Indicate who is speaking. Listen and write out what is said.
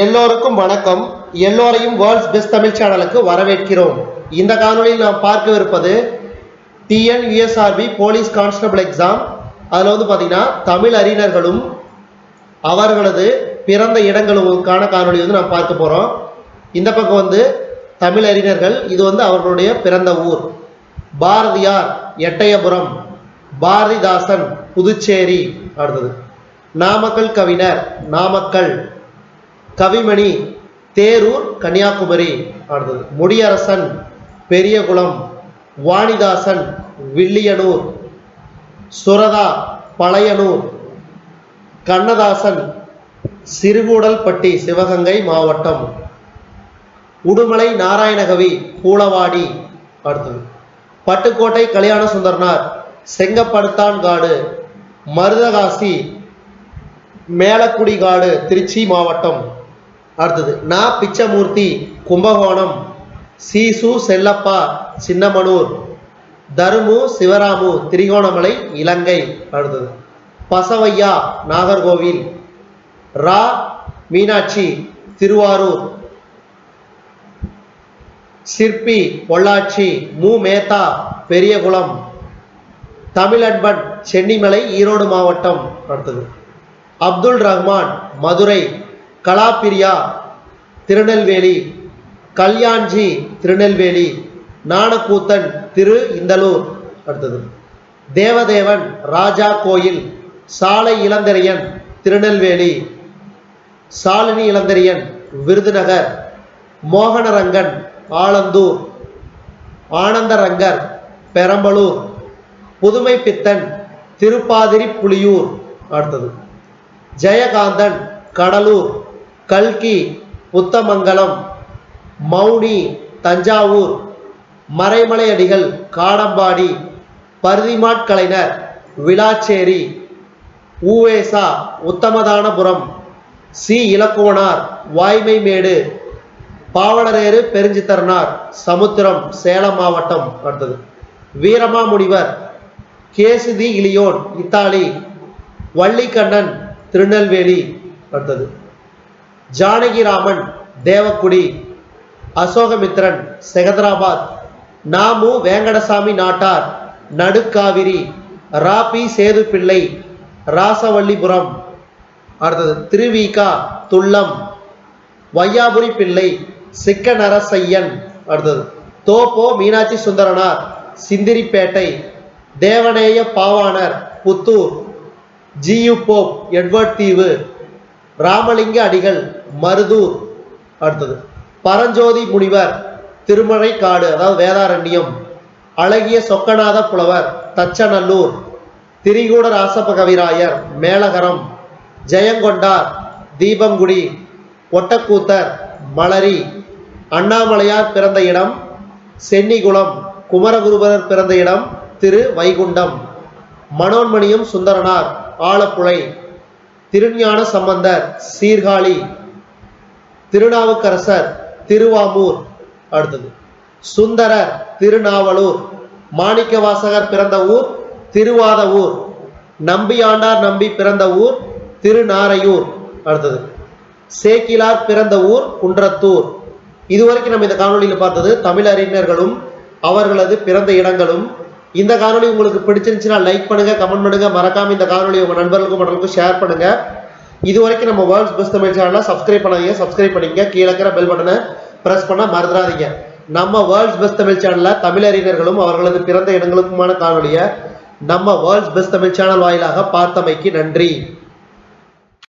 Speaker 1: எல்லோருக்கும் வணக்கம். எல்லோரையும் வேர்ல்ட்ஸ் பெஸ்ட் தமிழ் சேனலுக்கு வரவேற்கிறோம். இந்த காணொலியில் நாம் பார்க்கவிருப்பது TN USRB police constable exam அதில் வந்து பார்த்தீங்கன்னா தமிழ் அறிஞர்களும் அவர்களது பிறந்த இடங்களுக்கான காணொலி வந்து நாம் பார்க்க போகிறோம் இந்த பக்கம் வந்து தமிழ் அறிஞர்கள் இது வந்து அவர்களுடைய பிறந்த ஊர். பாரதியார் எட்டயபுரம் பாரதிதாசன் புதுச்சேரி அடுத்தது. நாமக்கல் கவிஞர் நாமக்கல். கவிமணி தேரூர் கன்னியாகுமரி அடுத்தது முடியரசன் பெரியகுளம் வாணிதாசன் வில்லியனூர் சுரதா பழையனூர் கண்ணதாசன் சிறுகூடல்பட்டி சிவகங்கை மாவட்டம். உடுமலை நாராயணகவி கூலவாடி அடுத்தது. பட்டுக்கோட்டை கல்யாண சுந்தரனார் செங்கப்படுத்தான்காடு மருதகாசி மேலக்குடி காடு திருச்சி மாவட்டம். அடுத்தது நா பிச்சமூர்த்தி கும்பகோணம் சீசு செல்லப்பா சின்னமனூர் தருமு சிவராமு திரிகோணமலை இலங்கை. அடுத்தது பசவையா நாகர்கோவில் ரா மீனாட்சி திருவாரூர் சிற்பி பொள்ளாச்சி மு. மேத்தா பெரியகுளம் தமிழன்பன் சென்னிமலை ஈரோடு மாவட்டம். அடுத்தது அப்துல் ரஹ்மான் மதுரை. கலாப்பிரியா திருநெல்வேலி கல்யாண்ஜி திருநெல்வேலி நாணக்கூத்தன் திரு இந்தலூர். அடுத்தது தேவதேவன் ராஜா கோயில் சாலை இளந்தரையன் திருநெல்வேலி. சாலினி இளந்தரையன் விருதுநகர். மோகனரங்கன் ஆலந்தூர். ஆனந்தரங்கர் பெரம்பலூர். புதுமை பித்தன் திருப்பாதிரி புலியூர். அடுத்தது ஜெயகாந்தன் கடலூர். கல்கி புத்தமங்கலம் மௌனி தஞ்சாவூர் மறைமலையடிகள் காடம்பாடி பருதிமாட்கலைஞர் விளாச்சேரி ஊவேசா உத்தமதானபுரம் சி. இலக்குவனார் வாய்மைமேடு பாவலரேறு பெருஞ்சித்தரனார் சமுத்திரம் சேலம் மாவட்டம் அடுத்தது. வீரமாமுனிவர் கேசுதி இலியோன் இத்தாலி வள்ளிக்கண்ணன் திருநெல்வேலி அடுத்தது. ஜானகிராமன் தேவக்குடி அசோகமித்ரன் செகதராபாத் நாமு வேங்கடசாமி நாட்டார் நடுக்காவிரி ராபி சேதுப்பிள்ளை ராசவல்லிபுரம். அடுத்தது திருவிகா துள்ளம் வையாபுரி பிள்ளை சிக்க நரசையன் அடுத்தது தோப்போ Meenakshi Sundaranar Chintadripet Devaneya Pavanar Puthur. G U Pope Edward தீவு. ராமலிங்க அடிகள் மருதூர். அடுத்தது பரஞ்சோதி முனிவர் திருமழைக்காடு அதாவது வேதாரண்யம். அழகிய சொக்கநாத புலவர் தச்சநல்லூர். திரிகூட ராசப்ப கவிராயர் மேலகரம் ஜெயங்கொண்டார் தீபங்குடி. ஒட்டக்கூத்தர் மலரி. அண்ணாமலையார் பிறந்த இடம் சென்னிகுளம். குமரகுருபரர் பிறந்த இடம் திரு வைகுண்டம். மனோன்மணியும் சுந்தரனார் ஆலப்புழை. திருஞான சம்பந்தர் சீர்காழி திருநாவுக்கரசர் திருவாமூர் அடுத்தது. சுந்தரர் திருநாவலூர் மாணிக்கவாசகர் பிறந்த ஊர் திருவாதவூர் நம்பியாண்டார் நம்பி பிறந்த ஊர் திருநாரையூர் அடுத்தது. சேக்கிலார் பிறந்த ஊர் குன்றத்தூர். இதுவரைக்கும் நம்ம இந்த காணொலியில் பார்த்தது தமிழறிஞர்களும் அவர்களது பிறந்த இடங்களும் இந்த காணொலி உங்களுக்கு பிடிச்சிருந்துச்சுன்னா லைக் பண்ணுங்க கமெண்ட் பண்ணுங்க. மறக்காம இந்த காணொலி உங்க நண்பர்களுக்கும் மற்றவங்களுக்கும் ஷேர் பண்ணுங்க. இது வரைக்கும் நம்ம வேர்ல்ட்ஸ் பெஸ்ட் தமிழ் சேனலை சப்ஸ்கிரைப் பண்ணாதீங்க. சப்ஸ்கிரைப் பண்ணிங்க கீழே இருக்கிற பெல் பட்டனை பிரஸ் பண்ண மறந்துடாதீங்க. நம்ம வேர்ல்ட்ஸ் பெஸ்ட் தமிழ் சேனல்ல தமிழ் அறிஞர்களும் அவர்களது பிறந்த இடங்களுக்குமான காணொலியை நம்ம வேர்ல்ட்ஸ் பெஸ்ட் தமிழ் சேனல் வாயிலாக பார்த்தமைக்கு நன்றி.